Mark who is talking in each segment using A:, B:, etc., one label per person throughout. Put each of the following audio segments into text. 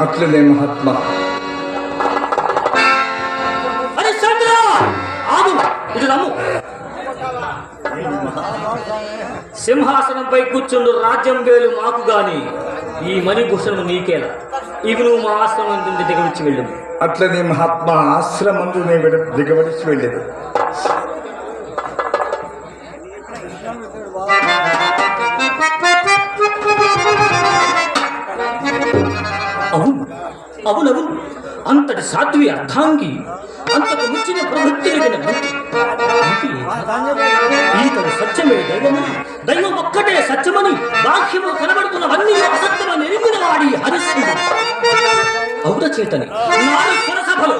A: అట్లనే మహాత్మా.
B: సింహాసనంపై కూర్చుండు రాజ్యం వేలు మాకు గాని ఈ మణిభూషణం నీకేలా. ఇవి నువ్వు మా ఆశ్రమం దిగవిచ్చి వెళ్ళు
A: అట్లనే మహాత్మా ఆశ్రమంలోనే విడ దిగవలసి వెళ్ళేది.
B: అవును అవునవును. అంతటి సాధ్వి అర్థాంగి అంతకు మించిన ప్రవృత్తి కలిగిన ఈతడు సత్యమే దైవమని దైవం ఒక్కటే సత్యమని బాహ్యము కనబడుతున్నవన్నీ అసత్యమని ఎరిగిన వాడి హరిశ్చంద్రుడు. ఔర చేతని సభలో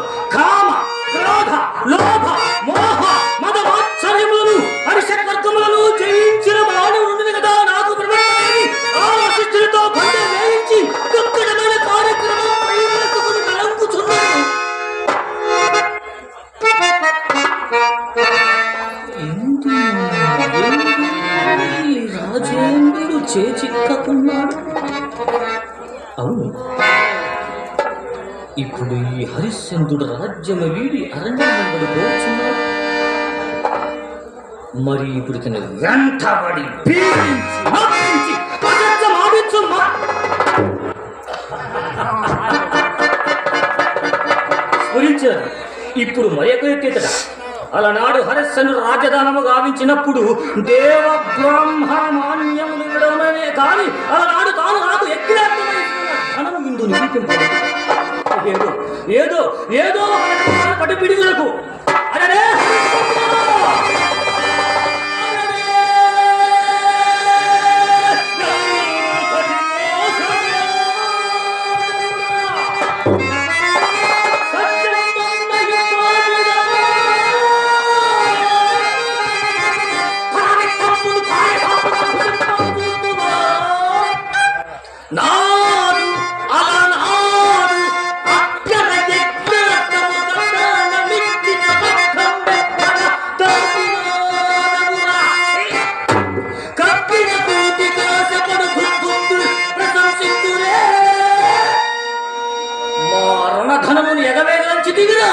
B: అవును. ఇప్పుడు ఈ హరిశ్చంద్రుడు రాజ్యము వీడి అరణ్యం పడిపోతున్నాడు మరి ఇప్పుడు తన వెంటబడి పీడించి, నొప్పించి, అసత్యం ఆడించుమ్మా. అలనాడు హరిశ్చంద్రుడు రాజధానము గావించినప్పుడు దేవ బ్రహ్మ మాన్యములు విడవనే కానీ అలనాడు తాను నాకు ఎక్కడ క్షణం ఇందు నిరూపింపలేదు ఏదో ఏదో ఏదో అరే మా ఎగవేగలంచి దిగిరా.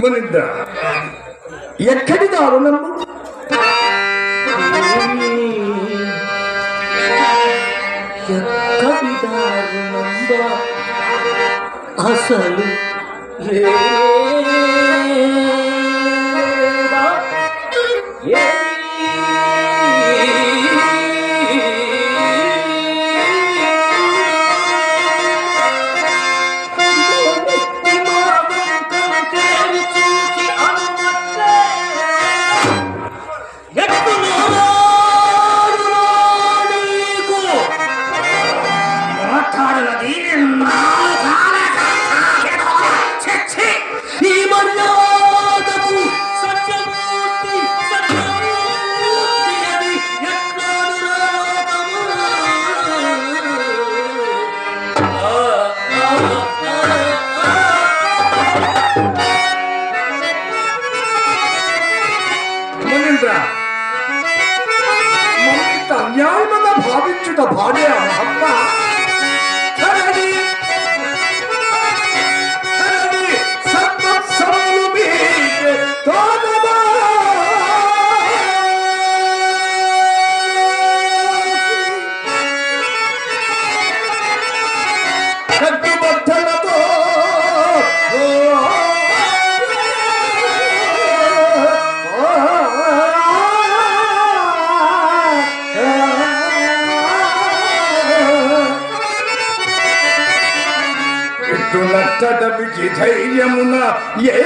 A: మునింద్ర. ఎక్కడి దారుణము?
B: ఎక్కడి దారుణంబా? అసలు
A: లే 好这样好棒 ఇట్టునట్టడమికి ధైర్యమున. ఏ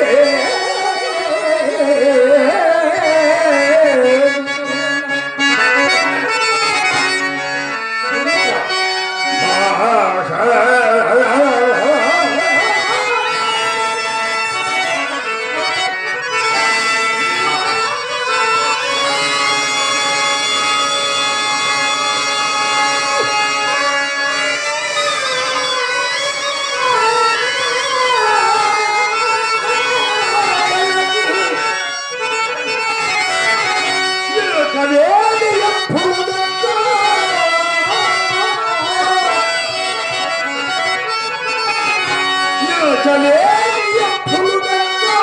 A: చెట్టలేని ఎప్పుడైనా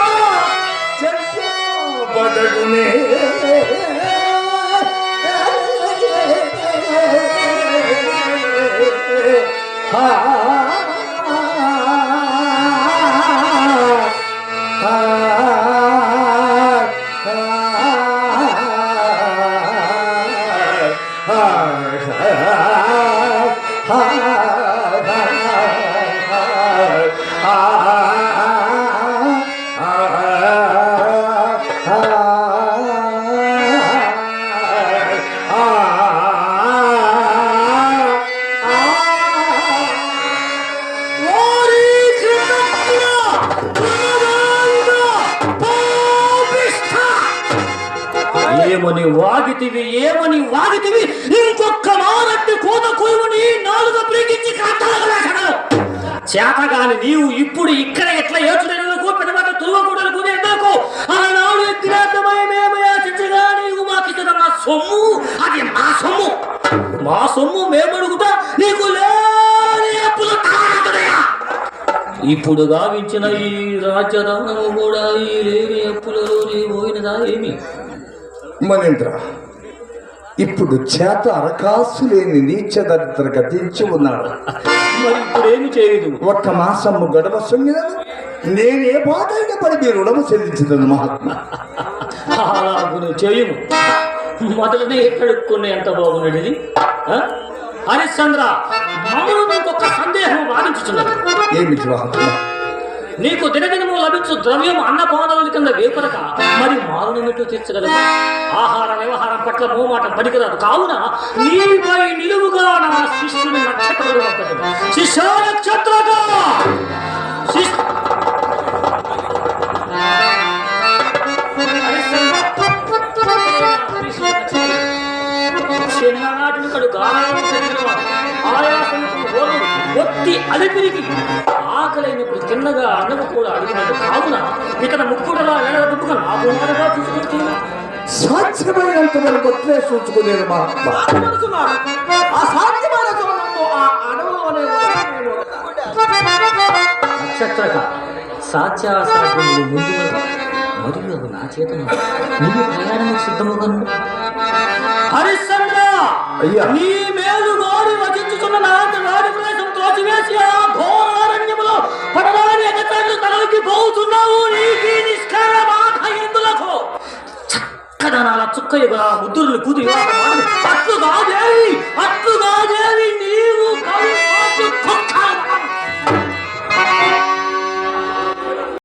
A: చెట్టబడడునే.
B: ఏమని వాగితివి ఏమని వాగితివి. ఇంకొక్క మారట్టి కోత కొయ్యని నాలుగు ప్రీకించి కాస్తాను చేతగాని నీవు ఇప్పుడు ఇక్కడ ఎట్లా ఏచుడకు పెడమాట తురువకూడలకు ఎందకు? ఆనాడు ఎత్తిరాతమై మేము యాచించగా నీవు మాకిచ్చిన మా సొమ్ము. అది మా సొమ్ము. మా సొమ్ము మేమడుగుతా నీకు లేని అప్పులు తాగుతున్నాయా ఇప్పుడు గావించిన ఈ రాజ్యదానము కూడా ఈ లేని అప్పులలో నీ పోయినదా ఏమి?
A: మనేంద్ర ఇప్పుడు చేత అరకాసు లేని నీచ దరిద్ర గతించి ఉన్నాడు.
B: మరి ఇప్పుడు ఏమి చేయదు
A: ఒక్క మాసము గడవ సొమ్మినను నేనే బాధైన పడి మీ రుణము చెల్లించదను మహాత్మ.
B: అలాగును చేయము మొదలనే ఎక్కడుక్కునే ఎంత బాగున్నది హరిశ్చంద్ర మమ్మల్ని నీకొక సందేహం వాదించుచున్నది.
A: ఏమిటి మహాత్మ?
B: నీకు దినదినము లభించు ద్రవ్యం అన్నపానముల కింద వేపరక మరి మారునమిట్టు తీర్చగలవు ఆహార వ్యవహారం పట్ల మోమాటం పనికిరాదు కావున నీపై నిలువుగా నా శిష్యుని నక్షత్రుడు శిష్య నక్షత్రగా శిష్ చిన్ననాటికడు గానం చదివినవాడు ఒత్తి అలిపిరికి ఆకలైనప్పుడు తిన్నగా అన్నము కూడా అడిగినట్టు కావున ఇతర ముక్కుడలా
A: సాధ్యమైనంత వరకు సూచుకునేది
C: సమయంలో ఆ అడవులోనే
B: నక్షత్రక సాధ్యాసాధ్యములు ముందు మరియు అవి నా చేత నువ్వు ప్రయాణము సిద్ధముగను హరిశ్చంద్ర
A: అయ్యా.
B: నీ మేలు గోరి వచించుతున్న నాటి వాడి ప్రదేశం తోచివేసి ఆ ఎక్కడికి పోతున్నావు నీకి నిష్కర బాధ ఎందులకు? చక్కదనాల చుక్కయ్యగా ముద్దులు కూతురు అట్లు కాదేవి అట్లు కాదేవి నీవు కవి